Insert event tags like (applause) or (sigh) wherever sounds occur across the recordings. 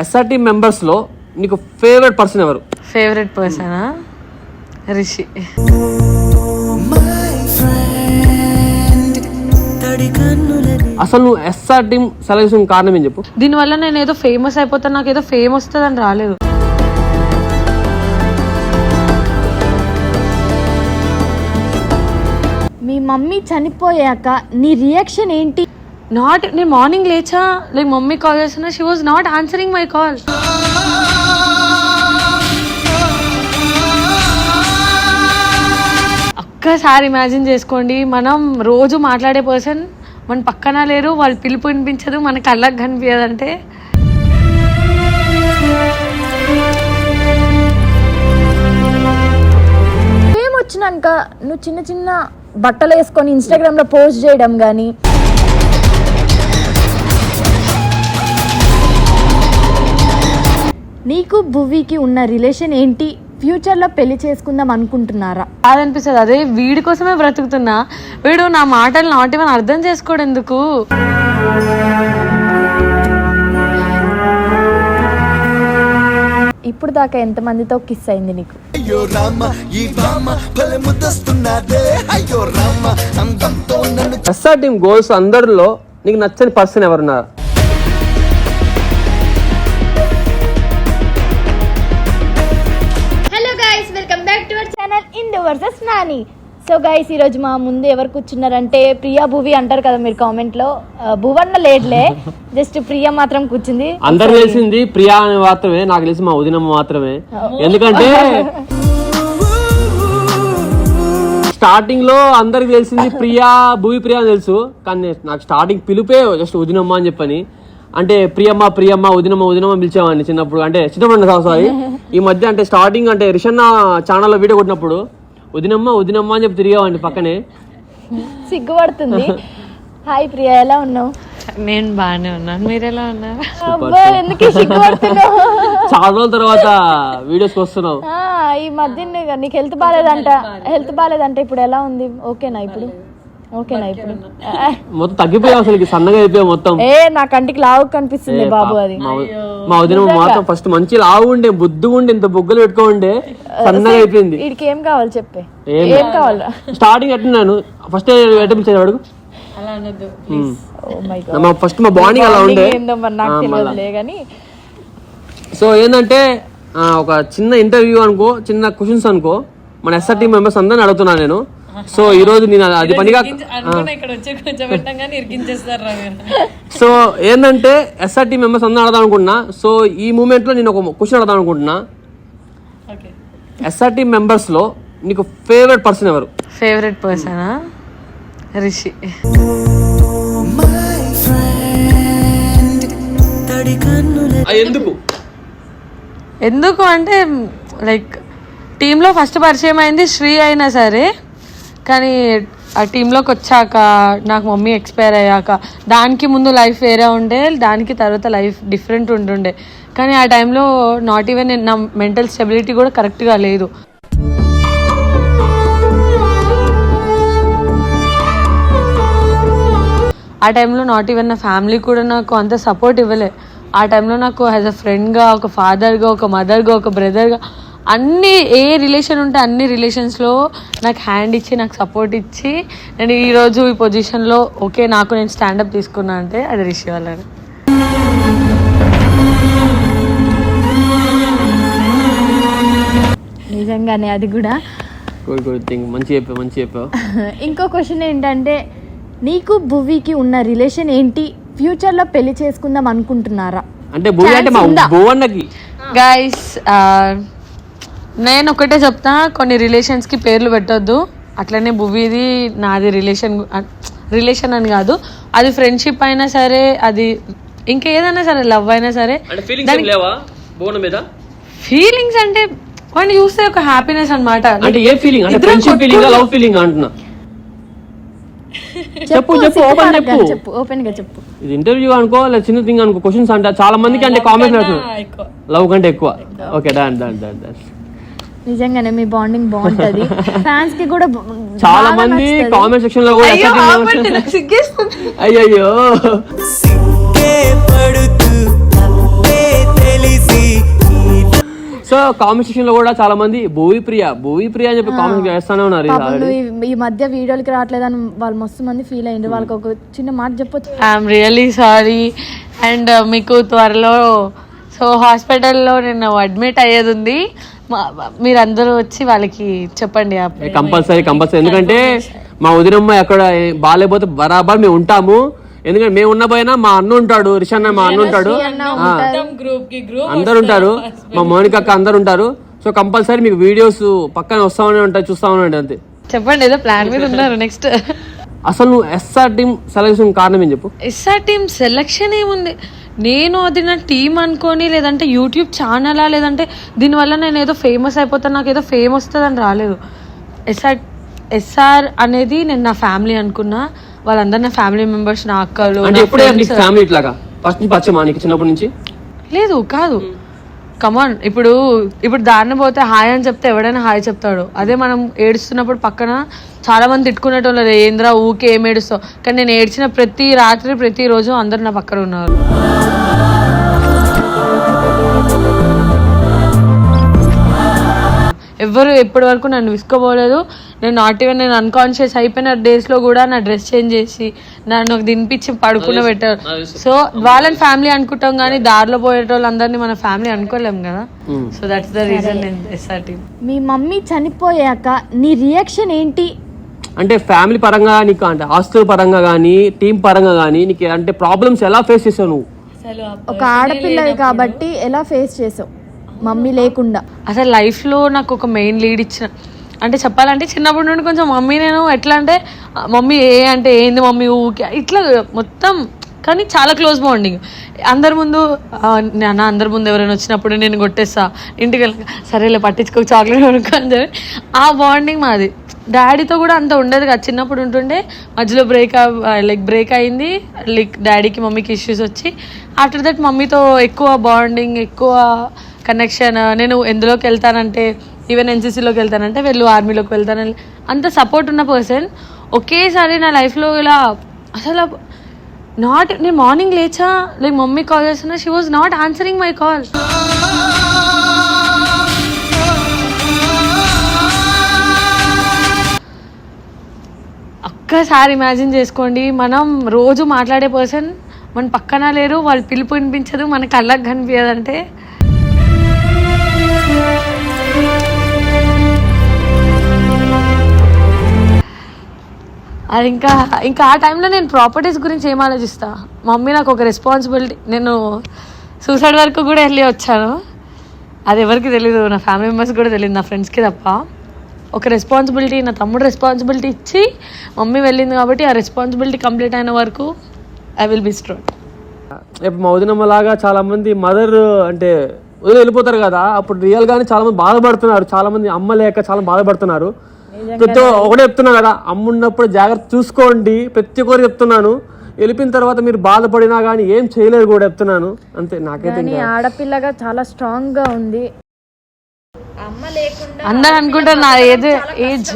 SRT మెంబర్స్లో నీకు favourite person ఎవరు? ఫేవరెట్ పర్సనా రిషి అసలు నువ్వు ఎస్ఆర్ టీమ్ సెలెక్షన్ కారణం ఏం చెప్పు? దీనివల్ల నేను ఏదో ఫేమస్ అయిపోతాను నాకు ఏదో ఫేమ్ వస్తుంది అని రాలేదు. మీ మమ్మీ చనిపోయాక నీ రియాక్షన్ ఏంటి? నాట్ నేను మార్నింగ్ లేచా లైక్ మమ్మీ కాల్ చేస్తున్నా she was not answering my call ఒక్కసారి ఇమాజిన్ చేసుకోండి మనం రోజు మాట్లాడే పర్సన్ మన పక్కన లేరు వాళ్ళు పిలుపు వినిపించదు మన కళ్ళకు కనిపించదు అంటే ఫేమ్ వచ్చినాక నువ్వు చిన్న చిన్న బట్టలు వేసుకొని ఇన్స్టాగ్రామ్లో పోస్ట్ చేయడం కానీ నీకు భువికి ఉన్న రిలేషన్ ఏంటి? ఫ్యూచర్లో పెళ్ళి చేసుకుందాం అనుకుంటున్నారా? అనిపిస్తుంది అదే వీడి కోసమే బ్రతుకుతున్నా. వీడు నా మాటలు నాట్ ఈవెన్ అర్థం చేసుకోడు ఎందుకు? ఇప్పుడు దాకా ఎంత మందితో కిస్ అయింది నీకు? అయ్యో రామ ఈ భామ భలే ముద్దస్తున్నదే. అయ్యో రామ అందంతో నన్ను ఎస్ఆర్ టీమ్ గోల్స్ అందరిలో నీకు నచ్చని పర్సన్ ఎవరున్నారు? నాని సో గైస్ ఈరోజు మా ముందు ఎవరు కూర్చున్నారంటే ప్రియా భువి అంటారు కదా మీరు కామెంట్లో. భువన్న లేడ్లే (laughs) జస్ట్ ప్రియా మాత్రం కూర్చుంది. అందరు తెలిసింది ప్రియా అని మాత్రమే నాకు తెలిసి మా ఉదినమ్మ మాత్రమే. ఎందుకంటే (laughs) స్టార్టింగ్లో అందరికి తెలిసింది ప్రియా భూమి ప్రియా అని తెలుసు కానీ నాకు స్టార్టింగ్ పిలిపే జస్ట్ ఉదినమ్మ అని చెప్పని. అంటే ప్రియమ్మ ప్రియమ్మ ఉదినమ్మ ఉదినమ్మ పిలిచేవాడిని చిన్నప్పుడు. అంటే చిన్నప్పుడు సారీ ఈ మధ్య అంటే స్టార్టింగ్ అంటే రిషన్న ఛానల్లో వీడియో కొట్టినప్పుడు ఉదినమ్మ ఉదినమ్మ అని చెప్పి తిరిగేవాడిని పక్కనే. సిగ్గుపడుతుంది. హాయ్ ప్రియా ఎలా ఉన్నావు? నేను బాగానే ఉన్నాను. మీరు ఎలా ఉన్నారు? అబ్బా ఎందుకు ఈ సిగ్గుపడుతున్నావు? చాలా రోజుల తర్వాత వీడియోస్కి వస్తున్నావు. ఆ, ఈ మధ్య నీకు- నీకు హెల్త్ బాగాలేదంట హెల్త్ బాగాలేదంట ఇప్పుడు ఎలా ఉంది? ఓకేనా ఇప్పుడు? ఓకేనా ఇప్పుడు? మొత్తం తగ్గిపోయావు అసలు సన్నగా అయిపోయావు మొత్తం. ఏ నా కంటికి లావు కనిపిస్తుంది బాబు అది. మా మా వదిన మాత్రం ఫస్ట్ మంచి లావు ఉండే బుద్ధిగా ఉండే ఇంత బొగ్గలు పెట్టుకో ఉండే సన్నగా అయిపోయింది. వీడికి ఏం కావాలి చెప్పే? ఏం స్టార్టింగ్ ఎట్టున్నాను ఫస్ట్ పిలిచాడు అడుగు? ఓ మై ఫస్ట్ మా బాండింగ్ అలా ఉండే. ఏందో మరి నాకు తెలియదులే కానీ సో ఏంటంటే ఆ, ఒక చిన్న ఇంటర్వ్యూ అనుకో చిన్న క్వశ్చన్స్ అనుకో మన ఎస్ఆర్ టీమ్ మెంబర్స్ అందరిని అడుగుతున్నాను నేను. సో ఈ రోజు నేను అది పనిగా ఇక్కడ వచ్చి కొంచెం పెట్టంగానే ఇరికించేస్తారు సో ఏంటంటే ఎస్ఆర్ టీమ్ మెంబర్స్ అందరూ అడదాం అనుకుంటున్నా. సో ఈ మూమెంట్లో నేను ఒక క్వశ్చన్ అడదాం అనుకుంటున్నా. ఓకే. ఎస్ఆర్ టీమ్ మెంబర్స్లో నీకు ఫేవరెట్ పర్సన్ ఎవరు? ఫేవరెట్ పర్సనా రిషి. ఎందుకు? ఎందుకు అంటే లైక్ టీంలో ఫస్ట్ పరిచయం అయింది శ్రీ అయినా సరే. కానీ ఆ టీంలోకి వచ్చాక నాకు మమ్మీ ఎక్స్పైర్ అయ్యాక దానికి ముందు లైఫ్ వేరే ఉండే దానికి తర్వాత లైఫ్ డిఫరెంట్ ఉంటుండే కానీ ఆ టైంలో నాట్ ఈవెన్ నా మెంటల్ స్టెబిలిటీ కూడా కరెక్ట్గా లేదు. ఆ టైంలో నాట్ ఈవెన్ నా ఫ్యామిలీ కూడా నాకు అంత సపోర్ట్ ఇవ్వలే. ఆ టైంలో నాకు యాజ్ అ ఫ్రెండ్గా ఒక ఫాదర్గా ఒక మదర్గా ఒక బ్రదర్గా అన్ని ఏ రిలేషన్ ఉంటే అన్ని రిలేషన్స్లో నాకు హ్యాండ్ ఇచ్చి నాకు సపోర్ట్ ఇచ్చి నేను ఈరోజు ఈ పొజిషన్లో ఓకే నాకు నేను స్టాండప్ తీసుకున్నా అంటే అది రిషి వాళ్ళని నిజంగానే అది కూడా. గుడ్ గుడ్ థింగ్ మంచి చెప్పావు మంచి చెప్పావు. (laughs) ఇంకో క్వశ్చన్ ఏంటంటే నీకు భువికి ఉన్న రిలేషన్ ఏంటి? ఫ్యూచర్లో పెళ్ళి చేసుకుందాం అనుకుంటున్నారా? అంటే భూమి అంటే మా భువన్నకి. గైస్ నేను ఒకటే చెప్తా కొన్ని రిలేషన్స్కి పేర్లు పెట్టొద్దు. అట్లనే భువిది నాది రిలేషన్ రిలేషన్ అని కాదు. అది ఫ్రెండ్షిప్ అయినా సరే అది ఇంకేదైనా సరే లవ్ అయినా సరే. అంటే ఫీలింగ్స్ ఏం లేవా? భువన మీద? ఫీలింగ్స్ అంటే వాడిని చూస్తే ఒక హ్యాపీనెస్ అనమాట అంటే ఏ ఫీలింగ్ అంటే ఫ్రెండ్షిప్ ఫీలింగ్ లవ్ ఫీలింగ్ అంటున్నా? చెప్పు చెప్పు ఓపెన్ చెప్పు. చెప్పు ఓపెన్గా చెప్పు. ఇది ఇంటర్వ్యూ అనుకో లేదా చిన్న థింగ్ అనుకో క్వశ్చన్స్ అంటే చాలా మందికి అంటే కామెంట్స్ లవ్ కంటే ఎక్కువ. Okay done done done done నిజంగానే మీ బాండింగ్ బాగుంటది. (laughs) ఫ్యాన్స్కి కూడా చాలా మంది. కామెంట్ సెక్షన్లో కూడా తప్పే సో కామెంట్ సెక్షన్లో కూడా చాలా మంది భూవి ప్రియ భూవి ప్రియ అని చెప్పి కామెంట్ చేస్తానే ఉన్నారు ఈ- మధ్య వీడియోలకి రావట్లేదని వాళ్ళు మస్తు మంది ఫీల్ అయ్యిండ్రు. వాళ్ళకి ఒక చిన్న మాట చెప్పొచ్చు. ఐఎమ్ రియలీ సారీ అండ్ మీకు త్వరలో సో హాస్పిటల్లో నేను అడ్మిట్ అయ్యేది ఉంది మీరందరూ వచ్చి వాళ్ళకి చెప్పండి కంపల్సరీ కంపల్సరీ. ఎందుకంటే మా వదినమ్మ ఎక్కడ బాగాలేకపోతే బరాబర్ మేము ఉంటాము. ఎందుకంటే మేము ఉన్న పోయినా మా అన్న ఉంటాడు రిషన్న మా అన్న ఉంటాడు. ఆ, గ్రూప్కి గ్రూప్ అందరు ఉంటారు. మా మౌనిక అక్క అందరు ఉంటారు. సో కంపల్సరీ మీకు వీడియోస్ పక్కన వస్తామని ఉంటాయి చూస్తామని అంతే. చెప్పండి ఏదో ప్లాన్ మీద ఉన్నారు నెక్స్ట్. అసలు నువ్వు ఎస్ఆర్ టీమ్ సెలెక్షన్ కారణం ఏం చెప్పు? ఎస్ఆర్ టీమ్ సెలెక్షన్ ఏముంది? నేను అది నా టీం అనుకొని లేదంటే యూట్యూబ్ ఛానలా లేదంటే దీనివల్ల నేను ఏదో ఫేమస్ అయిపోతాను నాకు ఏదో ఫేమ్ వస్తుందని రాలేదు. ఎస్ఆర్ ఎస్ఆర్ అనేది నేను నా ఫ్యామిలీ అనుకున్నా. వాళ్ళందరూ నా ఫ్యామిలీ మెంబర్స్ నా అక్కలు అంటే నా ఎప్పుడే friends. నీకు ఫ్యామిలీ ఇట్లాగా? ఫస్ట్ నుంచి నీకు చిన్నప్పటి నుంచి? లేదు కాదు. కమాన్ ఇప్పుడు ఇప్పుడు దారిని పోతే హాయ్ అని చెప్తే ఎవడైనా హాయ్ చెప్తాడు. అదే మనం ఏడుస్తున్నప్పుడు పక్కన చాలా మంది తిట్టుకునేటోళ్ళు ఏంద్రా ఊకే ఏం ఏడుస్తావు? కానీ నేను ఏడ్చిన ప్రతి రాత్రి ప్రతి రోజు అందరు నా పక్కన ఉన్నారు. ఎవ్వరు ఎప్పటి వరకు నన్ను విసుకోపోలేదు నేను నాట్ ఈవెన్ నేను అన్కాన్షియస్ అయిపోయిన డేస్లో కూడా నా డ్రెస్ చేంజ్ చేసి నన్ను తినిపించి పడుకున్న పెట్టారు. సో వాళ్ళని ఫ్యామిలీ అనుకుంటాం కానీ దారిలో పోయేటోళ్ళందరినీ మన ఫ్యామిలీ అనుకోలేం కదా. సో దట్స్ ద రీజన్ మీ మమ్మీ చనిపోయాక నీ రియాక్షన్ ఏంటి? అంటే ఫ్యామిలీ పరంగా నీకు అంటే ఆస్తుల పరంగా కానీ టీం పరంగా కానీ నీకు అంటే ప్రాబ్లమ్స్ ఎలా ఫేస్ చేసావు నువ్వు? ఒక ఆడపిల్లవి కాబట్టి ఎలా ఫేస్ చేసావు? మమ్మీ లేకుండా. అసలు లైఫ్లో నాకు ఒక మెయిన్ లీడ్ ఇచ్చిన అంటే చెప్పాలంటే చిన్నప్పటి నుండి కొంచెం మమ్మీ నేను ఎట్లా అంటే మమ్మీ ఏ అంటే ఏంది మమ్మీ ఊకే ఇట్లా మొత్తం కానీ చాలా క్లోజ్ బాండింగ్. అందరి ముందు నా అందరి ముందు ఎవరైనా వచ్చినప్పుడు నేను కొట్టేస్తా. ఇంటికి వెళ్ళక సరేలే పట్టించుకో చాక్లెట్ కొనుక్కొని ఆ బాండింగ్ మాది. డాడీతో కూడా అంత ఉండదు కదా. చిన్నప్పుడు ఉంటుండే మధ్యలో బ్రేక్ లైక్ బ్రేక్ అయింది. లైక్ డాడీకి మమ్మీకి ఇష్యూస్ వచ్చి. ఆఫ్టర్ దట్ మమ్మీతో ఎక్కువ బాండింగ్ ఎక్కువ కనెక్షన్ నేను ఎందులోకి వెళ్తానంటే ఈవెన్ ఎన్సీసీలోకి వెళ్తానంటే వెళ్ళు ఆర్మీలోకి వెళ్తానని అంత సపోర్ట్ ఉన్న పర్సన్ ఒకేసారి నా లైఫ్లో ఇలా అసలు నాట్ నేను మార్నింగ్ లేచా లైక్ మమ్మీ కాల్ చేస్తున్నా she was not answering my call ఒక్కసారి ఇమాజిన్ చేసుకోండి మనం రోజు మాట్లాడే పర్సన్ మన పక్కన లేరు వాళ్ళు పిలుపు వినిపించదు మన కళ్ళకు కనిపించదంటే అది ఇంకా ఇంకా ఆ టైంలో నేను ప్రాపర్టీస్ గురించి ఏం ఆలోచిస్తా? మమ్మీ నాకు ఒక రెస్పాన్సిబిలిటీ నేను సూసైడ్ వరకు కూడా వెళ్ళి వచ్చాను. అది ఎవరికి తెలీదు నా ఫ్యామిలీ మెంబర్స్ కూడా తెలియదు నా ఫ్రెండ్స్కి తప్ప. ఒక రెస్పాన్సిబిలిటీ నా తమ్ముడు రెస్పాన్సిబిలిటీ ఇచ్చి మమ్మీ వెళ్ళింది కాబట్టి ఆ రెస్పాన్సిబిలిటీ కంప్లీట్ అయిన వరకు ఐ విల్ బి స్ట్రాంగ్ ఇప్పుడు మౌదినమ్మ లాగా చాలామంది మదర్ అంటే వదిలి వెళ్ళిపోతారు కదా. అప్పుడు రియల్ చాలామంది బాధపడుతున్నారు. చాలామంది అమ్మ లేక చాలా బాధపడుతున్నారు. ప్రతి ఒకటే చెప్తున్నా కదా అమ్మ ఉన్నప్పుడు జాగ్రత్త చూసుకోండి. ప్రతి ఒక్కరు చెప్తున్నాను. వెళ్ళిపోయిన తర్వాత మీరు బాధపడినా కానీ ఏం చేయలేరు కూడా చెప్తున్నాను. అంతే నాకైతే ఆడపిల్లగా చాలా స్ట్రాంగ్గా ఉంది. అందరు అనుకుంటారు నా ఏజ్ ఏజ్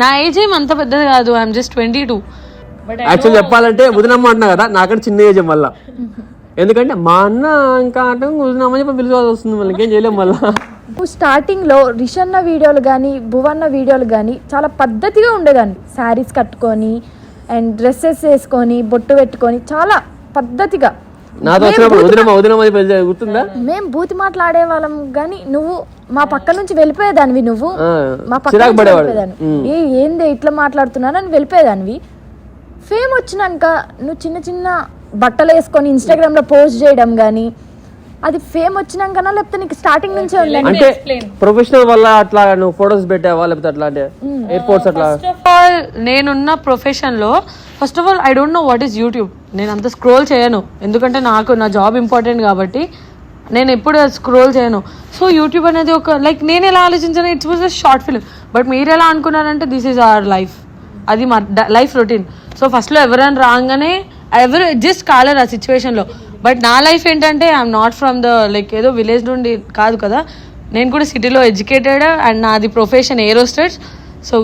నా ఏజ్ ఏం అంత పెద్దది కాదు I'm just twenty two actual చెప్పాలంటే వదినమ్మ అంటున్నా కదా నాకంటే చిన్న ఏజ్ వల్ల? (laughs) ఎందుకంటే మా అన్న ఇంకా అంటే వదినమ్మ చెప్పి పిలుచుకోవాల్సి వస్తుంది మళ్ళీ ఇంకేం చేయలేం మళ్ళీ. నువ్వు స్టార్టింగ్లో రిషన్న వీడియోలు కానీ భువన్న వీడియోలు కానీ చాలా పద్ధతిగా ఉండేదాన్ని శారీస్ కట్టుకొని అండ్ డ్రెస్సెస్ వేసుకొని బొట్టు పెట్టుకొని చాలా పద్ధతిగా. అని మేము బూతి మాట్లాడే వాళ్ళం కానీ నువ్వు మా పక్క నుంచి వెళ్ళిపోయేదానివి నువ్వు. మా పక్క. వెళ్ళిపోయేదాన్ని ఏ ఏంది ఇట్లా మాట్లాడుతున్నానని వెళ్ళిపోయేదానివి. ఫేమ్ వచ్చినాక నువ్వు చిన్న చిన్న బట్టలు వేసుకొని ఇన్స్టాగ్రామ్లో పోస్ట్ చేయడం కానీ అది ఫేమ్ వచ్చినాకనా లేకపోతే నీకు స్టార్టింగ్ నుంచే ఉందండి అంటే ప్రొఫెషనల్ వల్ల అట్లా నువ్వు ఫొటోస్ పెట్టావా లేకపోతే అట్లా అంటే ఎయిర్పోర్ట్స్ అట్లా? ఫస్ట్ ఆఫ్ ఆల్ నేనున్న ప్రొఫెషన్లో first of all I don't know what is YouTube నేను అంత స్క్రోల్ చేయను. ఎందుకంటే నాకు నా జాబ్ ఇంపార్టెంట్ కాబట్టి నేను ఎప్పుడు స్క్రోల్ చేయను. సో యూట్యూబ్ అనేది ఒక లైక్ నేను ఎలా ఆలోచించాను? It's was a short film but మీరు ఎలా అనుకున్నారంటే దిస్ ఈజ్ అవర్ లైఫ్ అది మా లైఫ్ రొటీన్ సో ఫస్ట్లో ఎవరైనా రాగానే ఎవరు జస్ట్ కాలేరు ఆ సిచ్యువేషన్లో బట్ నా లైఫ్ ఏంటంటే I'm not from the like ఏదో విలేజ్ నుండి కాదు కదా. నేను కూడా సిటీలో ఎడ్యుకేటెడ్ అండ్ నాది profession air hostess. So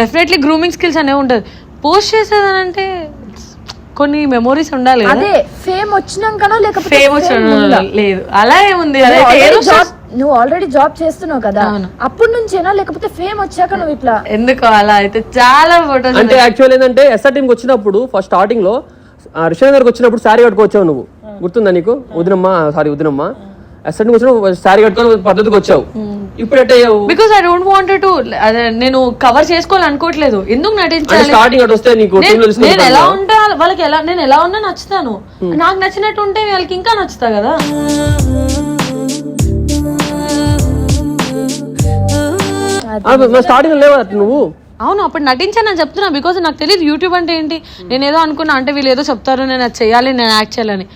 definitely grooming skills అనేవి ఉంటుంది పోస్ట్ చేసేదనంటే కొన్ని మెమోరీస్ ఉండాలి అదే ఫేమ్ వచ్చినాకనో లేకపోతే ఫేమ్ వచ్చాను? లేదు. అలా ఏముంది? నువ్వు ఆల్రెడీ జాబ్ చేస్తున్నావు కదా. అప్పటి నుంచేనా లేకపోతే ఫేమ్ వచ్చాక నువ్వు ఇట్లా ఎందుకు అలా అయితే చాలా ఫొటోస్ అంటే యాక్చువల్ ఏంటంటే ఎస్ఆర్ టీంకి వచ్చినప్పుడు ఫస్ట్ స్టార్టింగ్లో రిషన్ గారికి వచ్చినప్పుడు శారీ కట్టుకొచ్చావు నువ్వు. గుర్తుందా నీకు? వదినమ్మ సారీ వదినమ్మ. టీంకి వచ్చినప్పుడు శారీ కట్టుకొని పద్ధతికి వచ్చావు. ఇప్పుడు ఎట్ట అయ్యావు? Because I don't want to నేను కవర్ చేసుకోవాలనుకోవట్లేదు ఎందుకు నటించాలి? స్టార్టింగ్ అటు వస్తే నీకు నేను- ఎలా ఉంటా? వాళ్ళకి ఎలా నేను ఎలా ఉన్నా నచ్చుతాను. నాకు నచ్చినట్టు ఉంటే వాళ్ళకి ఇంకా నచ్చుతా కదా? స్టార్టింగ్ లేవు నువ్వు? అవును అప్పుడు నటించానని చెప్తున్నా. బికాస్ నాకు తెలియదు యూట్యూబ్ అంటే ఏంటి? నేను ఏదో అనుకున్నా అంటే వీళ్ళు ఏదో చెప్తారు నేను అది చేయాలి నేను యాక్ట్ చేయాలని.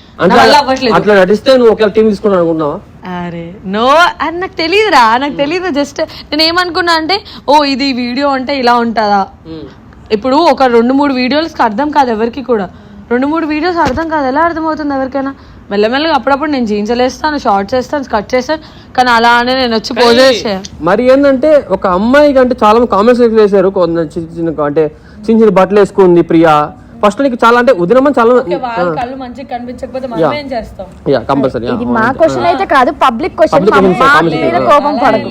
అట్లా నటిస్తే నువ్వు ఒకవేళ టీం అనుకున్నావా అరే నో అది నాకు తెలియదురా నాకు తెలియదు జస్ట్ నేను ఏమనుకున్నా అంటే ఓ ఇది వీడియో అంటే ఇలా ఉంటుందా? ఇప్పుడు ఒక రెండు మూడు వీడియోస్కి అర్థం కాదు ఎవరికి కూడా. రెండు మూడు వీడియోస్ అర్థం కాదు ఎలా అర్థమవుతుంది ఎవరికైనా? మెల్లమెల్లగా అప్పుడప్పుడు నేను జీన్స్ వేస్తాను షార్ట్స్ వేస్తాను కట్ చేస్తాను కానీ అలానే నేను వచ్చి పోజ్ మరి ఏంటంటే ఒక అమ్మాయికి అంటే చాలా మంది కామెంట్స్ వేశారు కొంత చిన్న చిన్న అంటే చిన్న చిన్న బట్టలు వేసుకుంది ప్రియా. ఫస్ట్ నీకు చాలా అంటే వదినమ్మని చాలా కళ్ళు మంచిగా కనిపించకపోతే మనం ఏం చేస్తాం? యా కంపల్సరీ ఇది మా క్వశ్చన్ అయితే కాదు పబ్లిక్ క్వశ్చన్ మీద. కోపం పడదు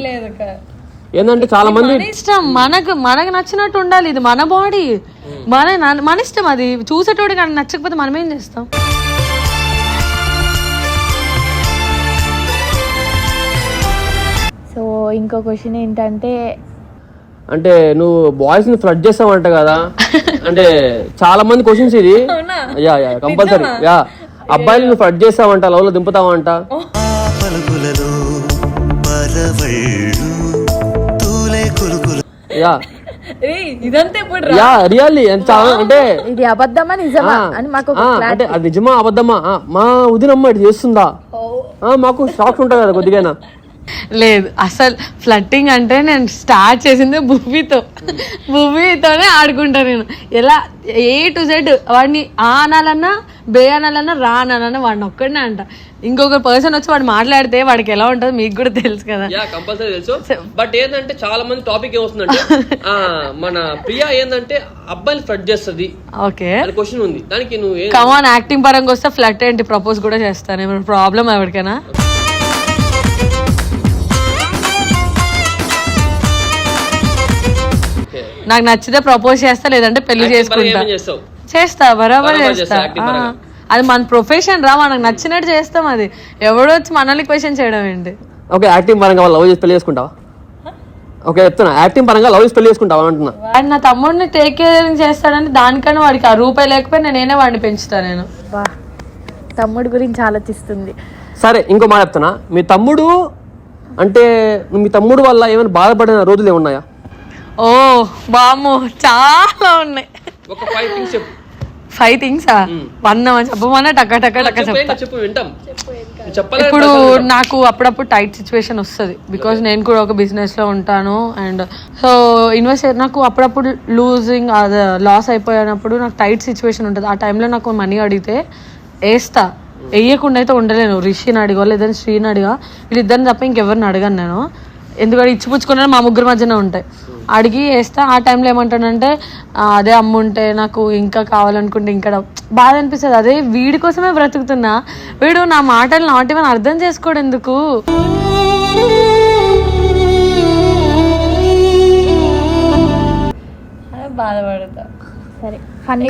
ఏంటంటే చాలా మంది ఇష్టం మనకు మనకు నచ్చినట్టు ఉండాలి ఇది మన బాడీ మన మన ఇష్టం అది. చూసేటోడికి నచ్చకపోతే మనం ఏం చేస్తాం? ఇంకో క్వశ్చన్ ఏంటంటే అంటే నువ్వు బాయ్స్ని ఫ్లడ్ చేస్తావంట కదా. అంటే చాలా మంది క్వశ్చన్స్ ఇది. యా యా కంపల్సరీ యా అబ్బాయిలు నువ్వు ఫ్లడ్ చేస్తావంట లవ్లో దింపుతావంట. యా. రియల్లీ చాలా అంటే ఇది అబద్ధమా నిజమా అని మాకు. అంటే అది నిజమా అబద్ధమా? మా ఉదినమ్మ ఇది చేస్తుందా? ఆ, మాకు షాక్ ఉంటుంది కదా కొద్దిగా లేదు అసలు ఫ్లట్టింగ్ అంటే నేను స్టార్ట్ చేసింది భూమితో. భూమితోనే ఆడుకుంటా నేను. ఎలా ఏ టు జెడ్ వాడిని ఆ అనాలన్నా బే అనాలన్నా రా అనాలన్నా వాడిని ఒక్కడనే అంట. ఇంకొక పర్సన్ వచ్చి వాడు మాట్లాడితే వాడికి ఎలా ఉంటుందో మీకు కూడా తెలుసు కదా. కంపల్సరీ తెలుసు. బట్ ఏంటంటే చాలా మంది టాపిక్ ఏమొస్తుందంటే మన ప్రియా ఏంటంటే అబ్బాయిని ఫ్లడ్ చేస్తుంది. ఓకే. క్వశ్చన్ ఉంది. దానికి నువ్వు కమాన్ యాక్టింగ్ పరంగా వస్తే ఫ్లట్ ఏంటి? ప్రపోజ్ కూడా చేస్తాను ఏమైనా ప్రాబ్లం ఎవరికైనా? నాకు నచ్చితే ప్రపోజ్ చేస్తా లేదంటే పెళ్ళి చేసుకుంటా. చేస్తా బరాబర్ చేస్తా. అది మన ప్రొఫెషన్ రా మనకు నచ్చినట్టు చేస్తాం అది. ఎవడో వచ్చి మనల్ని క్వశ్చన్ చేయడం ఏంటి? ఓకే యాక్టింగ్ పరంగా వాళ్ళు లవ్ చేసి పెళ్ళి చేసుకుంటావా? ఓకే చెప్తున్నా. యాక్టింగ్ పరంగా లవ్ చేసి పెళ్ళి చేసుకుంటావా అంటున్నా. వాడు నా తమ్ముడిని టేక్ కేర్ చేస్తాడని దానికన్నా వాడికి ఆ రూపాయి లేకపోయినా నేనే వాడిని పెంచుతా నేను. బా తమ్ముడు గురించి ఆలోచిస్తుంది. సరే ఇంకో మాట చెప్తున్నా. మీ తమ్ముడు అంటే మీ తమ్ముడు వల్ల ఏమైనా బాధపడిన రోజులు ఏమున్నాయా? ఓ బాము చాలా ఉన్నాయి. ఒక ఫైవ్ థింగ్స్ చెప్పు. ఫైవ్ థింగ్స్ వన్ చెప్పమన్నా టక్క టక్క టక్క చెప్తా. చెప్పు వింటాం. ఇప్పుడు నాకు అప్పుడప్పుడు టైట్ సిచ్యువేషన్ వస్తుంది. బికాజ్ నేను కూడా ఒక బిజినెస్లో ఉంటాను అండ్ సో ఇన్వెస్ట్ నాకు అప్పుడప్పుడు లూజింగ్ అది లాస్ అయిపోయినప్పుడు నాకు టైట్ సిచ్యువేషన్ ఉంటుంది. ఆ టైంలో నాకు మనీ అడిగితే వేస్తా వేయకుండా అయితే ఉండలేను. రిషిని అడిగా లేదంటే శ్రీని అడిగా వీళ్ళిద్దరిని తప్ప ఇంకెవరిని అడగను నేను. ఎందుకంటే ఇచ్చిపుచ్చుకున్న మా ముగ్గురు మధ్యన ఉంటాయి. అడిగి వేస్తా. ఆ టైంలో ఏమంటానంటే "ఆ, అదే అమ్ముంటే నాకు ఇంకా కావాలనుకుంటే ఇంకా డబ్బు-" బాధ అనిపిస్తుంది. అదే వీడి కోసమే బ్రతుకుతున్నా. వీడు నా మాటలు నాట్ ఈవెన్ అర్థం చేసుకోడు ఎందుకు? బాధపడతా. సరే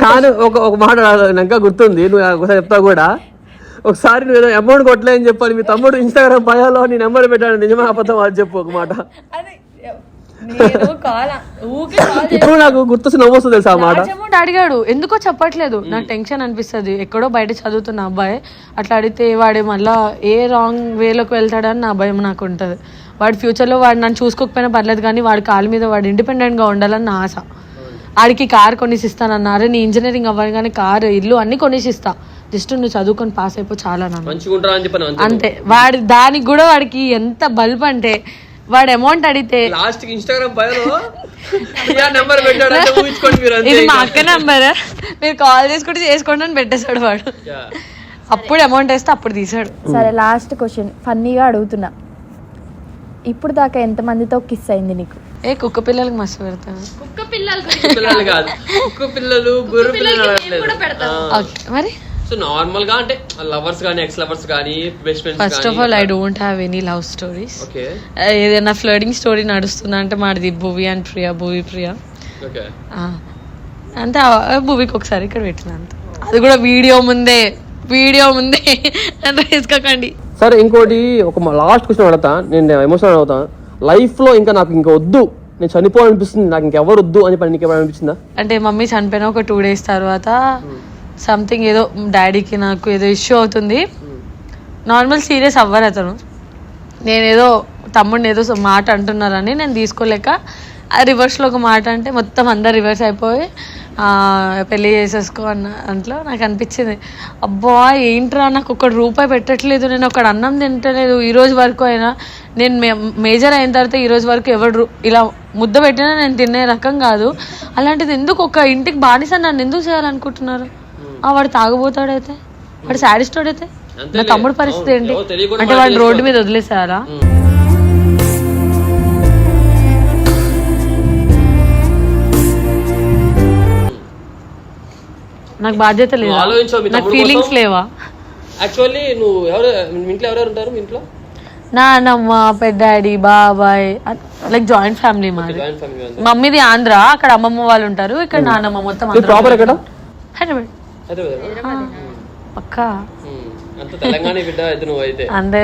కానీ ఒక ఒక మాట నాకు గుర్తుంది. నువ్వు ఒకసారి చెప్తావు కూడా. ఒకసారి నువ్వు ఏదో అమౌంట్ కొట్టలేని చెప్పాలి. మీ తమ్ముడు ఇన్స్టాగ్రామ్ బయాలో నీ నెంబర్ పెట్టాడు. నిజమే అబద్ధం అది చెప్పు ఒక మాట. ఇప్పుడు నాకు గుర్తొచ్చి నవ్వు వస్తుంది తెలుసా ఆ మాట? అమౌంట్ అడిగాడు. ఎందుకో చెప్పట్లేదు. నాకు టెన్షన్ అనిపిస్తుంది. ఎక్కడో బయట చదువుతున్న అబ్బాయి. అట్లా అడిగితే వాడు మళ్ళా ఏ రాంగ్ వేలోకి వెళ్తాడని నా భయం నాకు ఉంటుంది. వాడి ఫ్యూచర్లో వాడు నన్ను చూసుకోకపోయినా పర్లేదు కానీ వాడి కాళ్ళ మీద వాడు ఇండిపెండెంట్గా ఉండాలని నా ఆశ. ఆడికి కార్ కొనేసి ఇస్తానన్నారు నీ ఇంజనీరింగ్ అవ్వగానే కార్ ఇల్లు అన్ని కొనేసి ఇస్తా జస్ట్ నువ్వు చదువుకొని పాస్ అయిపో చాలా అంతే వాడి దానికి కూడా వాడికి ఎంత బల్బ్ అంటే వాడు అమౌంట్ అడిగితే లాస్ట్ ఇన్స్టాగ్రామ్ బయాలో నెంబర్ పెట్టాడు ఇది మా అక్క నంబర్ మీరు కాల్ చేసుకుంటే చేసుకోండి అని పెట్టేశాడు వాడు. అప్పుడు అమౌంట్ వేస్తే అప్పుడు తీసాడు సరే లాస్ట్ క్వశ్చన్ ఫన్నీగా అడుగుతున్నా. ఇప్పుడు దాకా ఎంత మందితో కిస్ అయింది నీకు? ఏ కుక్క పిల్లలకి మస్తు పెడతాను. కుక్క పిల్లలు పిల్లలు కాదు. కుక్క పిల్లలు గొర్రె పిల్లలు ఓకే మరి? సో నార్మల్గా అంటే లవర్స్ కానీ ఎక్స్ లవర్స్ కానీ best friends first of all I don't have any love stories okay ఏదైనా ఫ్లడింగ్ స్టోరీ నడుస్తుందా అంటే మాది భువి అండ్ ప్రియా భువి ప్రియా. ఓకే ఆ, అంతే భువికి ఒకసారి ఇక్కడ పెట్టిన అంత. అది కూడా వీడియో ముందే వీడియో ముందే. (laughs) వేసుకోకండి సరే ఇంకోటి ఒక లాస్ట్ క్వశ్చన్ అడతా నేను ఎమోషనల్ అవుతా లైఫ్లో ఇంకా నాకు ఇంకా వద్దు. నేను చనిపోవాలనిపిస్తుంది. నాకు ఇంకెవరు వద్దు అని పని నీకు అనిపించిందా? అంటే మమ్మీ చనిపోయిన ఒక టూ డేస్ తర్వాత సంథింగ్ ఏదో డాడీకి నాకు ఏదో ఇష్యూ అవుతుంది. నార్మల్ సీరియస్ అవ్వరు అతను. నేనేదో తమ్ముడిని ఏదో మాట అంటున్నారని నేను తీసుకోలేక ఆ రివర్స్లో ఒక మాట అంటే మొత్తం అందరు రివర్స్ అయిపోయి పెళ్ళి చేసేసుకో అన్న దాంట్లో నాకు అనిపించింది. అబ్బా ఏంట్రా నాకు ఒక రూపాయి పెట్టట్లేదు నేను ఒక అన్నం తింటలేదు ఈరోజు వరకు అయినా నేను మేజర్ అయిన తర్వాత ఈరోజు వరకు ఎవరు ఇలా ముద్ద పెట్టినా నేను తినే రకం కాదు. అలాంటిది ఎందుకు ఒక ఇంటికి బానిస నన్ను ఎందుకు చేయాలనుకుంటున్నారు? వాడు తాగుబోతాడైతే? వాడు సాడిస్టోడైతే నా. తమ్ముడు పరిస్థితి ఏంటి? అంటే వాడిని రోడ్డు. మీద వదిలేసారా నాకు బాధ్యత లేదా? నాకు ఫీలింగ్స్? లేవా? యాక్చువల్లీ నువ్వు ఎవరు ఇంట్లో ఎవరెవరు ఉంటారు మీ ఇంట్లో? నానమ్మ పెద్దాడి బాబాయ్ లైక్ జాయింట్ ఫ్యామిలీ మాది. మమ్మీది ఆంధ్ర అక్కడ అమ్మమ్మ వాళ్ళు ఉంటారు ఇక్కడ నానమ్మ మొత్తం హైదరాబాద్. అయితే పక్కా. అంత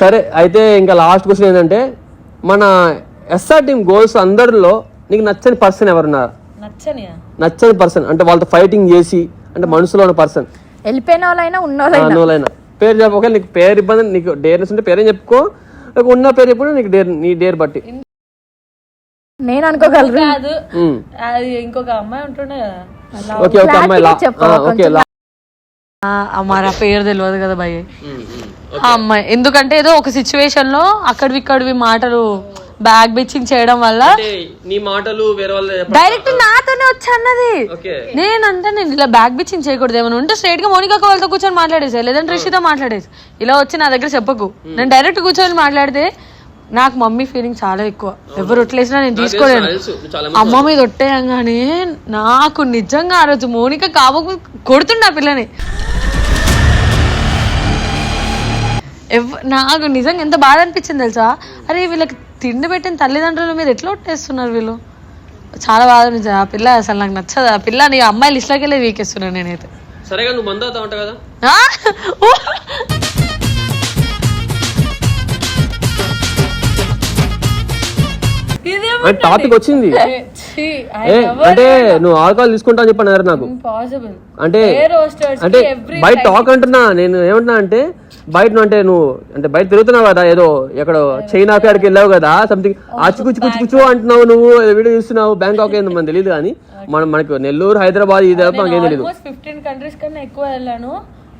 సరే అయితే ఇంకా లాస్ట్ క్వశ్చన్ ఏంటంటే మన ఎస్ఆర్ టీమ్ గోల్స్ అందరిలో నీకు నచ్చని పర్సన్ ఎవరున్నారు? నచ్చనియా? నచ్చని పర్సన్ అంటే వాళ్ళతో ఫైటింగ్ చేసి అంటే మనసులో ఉన్న పర్సన్ వెళ్ళిపోయిన వాళ్ళైనా ఉన్న పేరు చెప్పు ఒకవేళ నీకు పేరు ఇబ్బంది నీకు డేర్నెస్ ఉంటే పేరేం చెప్పుకో ఉన్న పేరు చెప్పు నీకు డేర్ నీ డేర్ బట్టి. నేను అనుకోగలరు కాదు. అది ఇంకొక అమ్మాయి ఉంటుండే కదా. ఓకే ఓకే అమ్మాయి ఓకే పేరు తెలియదు కదా ఉమ్. ఆ అమ్మాయి. ఎందుకంటే ఏదో ఒక సిచ్యువేషన్లో అక్కడివి ఇక్కడివి మాటలు బ్యాగ్ బిచ్చింగ్ చేయడం వల్ల అంటే నీ మాటలు వేరే డైరెక్ట్ నాతోనే వచ్చి అన్నది. ఓకే. నేనంటే నేను ఇలా బ్యాగ్ బిచ్చింగ్ చేయకూడదు. ఏమైనా ఉంటే స్ట్రైట్గా మోనికా వాళ్ళతో కూర్చొని మాట్లాడేసా. లేదంటే రిషితో మాట్లాడేసి. ఇలా వచ్చి నా దగ్గర చెప్పకు. నేను డైరెక్ట్ కూర్చొని మాట్లాడితే నాకు మమ్మీ ఫీలింగ్ చాలా ఎక్కువ. ఎవరు ఒట్లేసినా నేను తీసుకోలేను. అమ్మ మీద ఒట్టేయంగానే నాకు నిజంగా ఆ రోజు మోనిక కాబోకు కొడుతుండే ఆ పిల్లని. ఎవ్- నాకు నిజంగా ఎంత బాధ అనిపించింది తెలుసా? అరే వీళ్ళకి తిండి పెట్టిన తల్లిదండ్రుల మీద ఎట్లా ఒట్టేస్తున్నారు వీళ్ళు? చాలా బాధ అనిపించింది. ఆ పిల్ల అసలు నాకు నచ్చదు. ఆ పిల్ల నీ అమ్మాయి లిస్ట్లోకి వెళ్ళి వీకేస్తున్నాను నేనైతే. సరేగా నువ్వు మందు అవుతా ఉంటావు కదా అంటే టాపిక్ వచ్చింది. అంటే నువ్వు ఆల్కహాల్ తీసుకుంటా అని చెప్పన్నారు నాకు. అంటే అంటే బయట టాక్ అంటున్నా నేను ఏమంటున్నా అంటే బయట అంటే నువ్వు అంటే బయట తిరుగుతున్నావు కదా ఏదో ఎక్కడ చైనా కాడికి వెళ్ళావు కదా సంథింగ్ ఆచి కుచ్చు కుచ్చు కుచ్చు అంటున్నావు నువ్వు ఏదో వీడియో చూస్తున్నావు బ్యాంకాక్ ఏందో మనకు తెలియదు కానీ మనం మనకు నెల్లూరు హైదరాబాద్ ఇది మనకేం తెలియదు ఫిఫ్టీన్ కంట్రీస్ కన్నా ఎక్కువ వెళ్ళాను.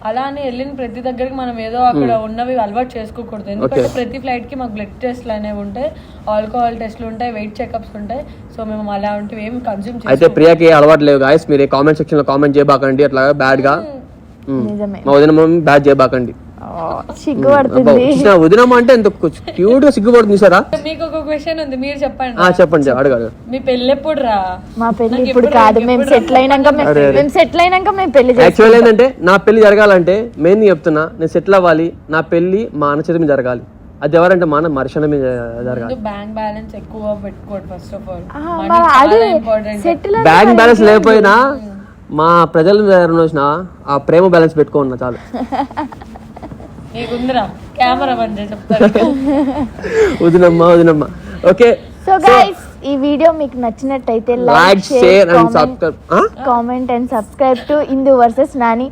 అలా అని వెళ్ళిన ప్రతి దగ్గరికి మనం ఏదో అక్కడ ఉన్నవి అలవాటు చేసుకోకూడదు. ఎందుకంటే ప్రతి ఫ్లైట్కి మాకు బ్లడ్ టెస్ట్లు అనేవి ఉంటాయి ఆల్కహాల్ టెస్ట్లు ఉంటాయి వెయిట్ చెకప్స్ ఉంటాయి. సో మేము అలా ఉంటే ఏం కన్జ్యూమ్ అయితే ప్రియాకి అలవాటు లేవు గాయస్ మీరు కామెంట్ సెక్షన్లో కామెంట్ చేయబాకండి అట్లా బ్యాడ్గా. ఉమ్. నిజమే. మా వదిన బ్యాడ్ చేయబాకండి. సిగ్గుపడుతుంది. చూసినా వదినమ్మ అంటే ఎంత క్యూట్గా సిగ్గుపడుతుంది సారా మీకు ఒక క్వశ్చన్ ఉంది మీరు చెప్పండి. ఆ చెప్పండి అడగాడు మీ పెళ్ళి ఎప్పుడు రా? మా పెళ్ళి ఇప్పుడు కాదు మేము సెటిల్ అయినాక మేము సెటిల్ అయినాక మేము పెళ్ళి యాక్చువల్ ఏంటంటే నా పెళ్ళి జరగాలంటే మెయిన్ చెప్తున్నా నేను సెటిల్ అవ్వాలి నా పెళ్ళి మా అన్న చేతి మీద జరగాలి. అది ఎవరంటే మా అన్న మర్షణ మీద జరగాలి. బ్యాంక్ బ్యాలెన్స్ ఎక్కువ పెట్టుకోండి first of all bank balance లేకపోయినా మా ప్రజల ఎవరైనా వచ్చినా ఆ ప్రేమ బ్యాలెన్స్ పెట్టుకోన్నా చాలు. (laughs) నీకుందిరా కెమెరా బంద్ చేసి చెప్తాను. వదినమ్మ వదినమ్మ. ఓకే సో గైస్ ఈ వీడియో మీకు నచ్చినట్టయితే like share and subscribe comment and subscribe to Indu versus Nani